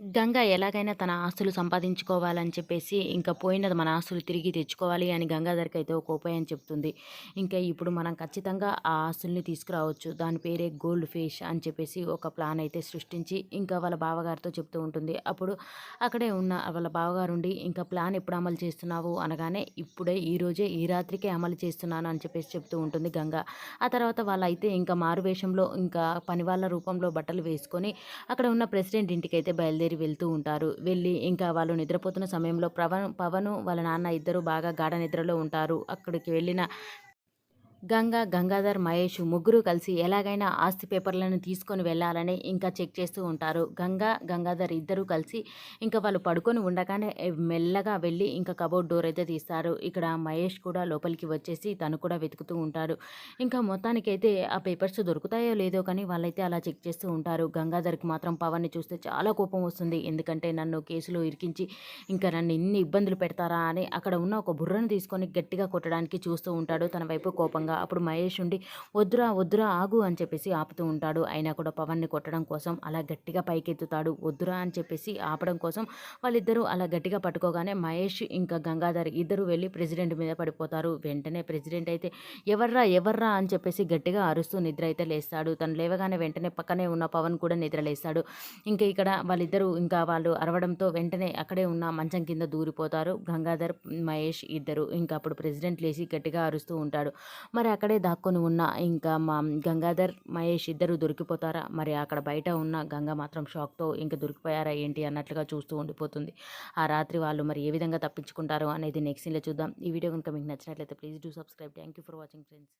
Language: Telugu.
గంగ ఎలాగైనా తన ఆస్తులు సంపాదించుకోవాలని చెప్పేసి ఇంకా పోయినది మన ఆస్తులు తిరిగి తెచ్చుకోవాలి అని గంగాధర్కి అయితే ఒక ఉపాయం చెప్తుంది. ఇంకా ఇప్పుడు మనం ఖచ్చితంగా ఆ ఆస్తుల్ని తీసుకురావచ్చు. దాని పేరే గోల్డ్ ఫిష్ అని చెప్పేసి ఒక ప్లాన్ అయితే సృష్టించి ఇంకా వాళ్ళ బావగారితో చెప్తూ ఉంటుంది. అప్పుడు అక్కడే ఉన్న వాళ్ళ బావగారు ఉండి ఇంకా ప్లాన్ ఎప్పుడు అమలు చేస్తున్నావు? అనగానే ఇప్పుడే ఈరోజే ఈ రాత్రికే అమలు చేస్తున్నాను అని చెప్పేసి చెప్తూ ఉంటుంది గంగ. ఆ తర్వాత వాళ్ళైతే ఇంకా మారువేషంలో ఇంకా పని వాళ్ళ రూపంలో బట్టలు వేసుకొని అక్కడ ఉన్న ప్రెసిడెంట్ ఇంటికి అయితే బయలుదేరి వెళ్తూ ఉంటారు. వెళ్ళి ఇంకా వాళ్ళు నిద్రపోతున్న సమయంలో పవన్ పవను వాళ్ళ నాన్న ఇద్దరు బాగా గాఢ నిద్రలో ఉంటారు. అక్కడికి వెళ్ళిన గంగా గంగాధర్ మహేష్ ముగ్గురు కలిసి ఎలాగైనా ఆస్తి పేపర్లను తీసుకొని వెళ్ళాలని ఇంకా చెక్ చేస్తూ ఉంటారు. గంగా గంగాధర్ ఇద్దరూ కలిసి ఇంకా వాళ్ళు పడుకొని ఉండగానే మెల్లగా వెళ్ళి ఇంకా కబోర్డ్ డోర్ అయితే తీస్తారు. ఇక్కడ మహేష్ కూడా లోపలికి వచ్చేసి తను కూడా వెతుకుతూ ఉంటారు. ఇంకా మొత్తానికైతే ఆ పేపర్స్ దొరుకుతాయో లేదో కానీ వాళ్ళైతే అలా చెక్ చేస్తూ ఉంటారు. గంగాధర్కి మాత్రం పవన్ని చూస్తే చాలా కోపం వస్తుంది. ఎందుకంటే నన్ను కేసులో ఇరికించి ఇంకా నన్ను ఇన్ని ఇబ్బందులు పెడతారా అని అక్కడ ఉన్న ఒక బుర్రను తీసుకొని గట్టిగా కొట్టడానికి చూస్తూ ఉంటాడు. తన వైపు కోపంగా కోపంగా అప్పుడు మహేష్ ఉండి వద్దురా వద్దురా ఆగు అని చెప్పేసి ఆపుతూ ఉంటాడు. అయినా కూడా పవన్ని కొట్టడం కోసం అలా గట్టిగా పైకెత్తుతాడు. వద్దురా అని చెప్పేసి ఆపడం కోసం వాళ్ళిద్దరూ అలా గట్టిగా పట్టుకోగానే మహేష్ ఇంకా గంగాధర్ ఇద్దరు వెళ్ళి ప్రెసిడెంట్ మీద పడిపోతారు. వెంటనే ప్రెసిడెంట్ అయితే ఎవర్రా ఎవర్రా అని చెప్పేసి గట్టిగా అరుస్తూ నిద్ర అయితే లేస్తాడు. తను లేవగానే వెంటనే పక్కనే ఉన్న పవన్ కూడా నిద్ర లేస్తాడు. ఇంకా ఇక్కడ వాళ్ళిద్దరూ ఇంకా వాళ్ళు అరవడంతో వెంటనే అక్కడే ఉన్న మంచం కింద దూరిపోతారు. గంగాధర్ మహేష్ ఇద్దరు ఇంకా అప్పుడు ప్రెసిడెంట్ లేచి గట్టిగా అరుస్తూ ఉంటాడు. మరి అక్కడే దాక్కొని ఉన్న ఇంకా మా గంగాధర్ మహేష్ ఇద్దరు దొరికిపోతారా? మరి అక్కడ బయట ఉన్న గంగ మాత్రం షాక్తో ఇంకా దొరికిపోయారా ఏంటి అన్నట్లుగా చూస్తూ ఉండిపోతుంది. ఆ రాత్రి వాళ్ళు మరి ఏ విధంగా తప్పించుకుంటారో అనేది నెక్స్ట్ సీన్లో చూద్దాం. ఈ వీడియో కనుక మీకు నచ్చినట్లయితే please do subscribe. Thank you for watching friends.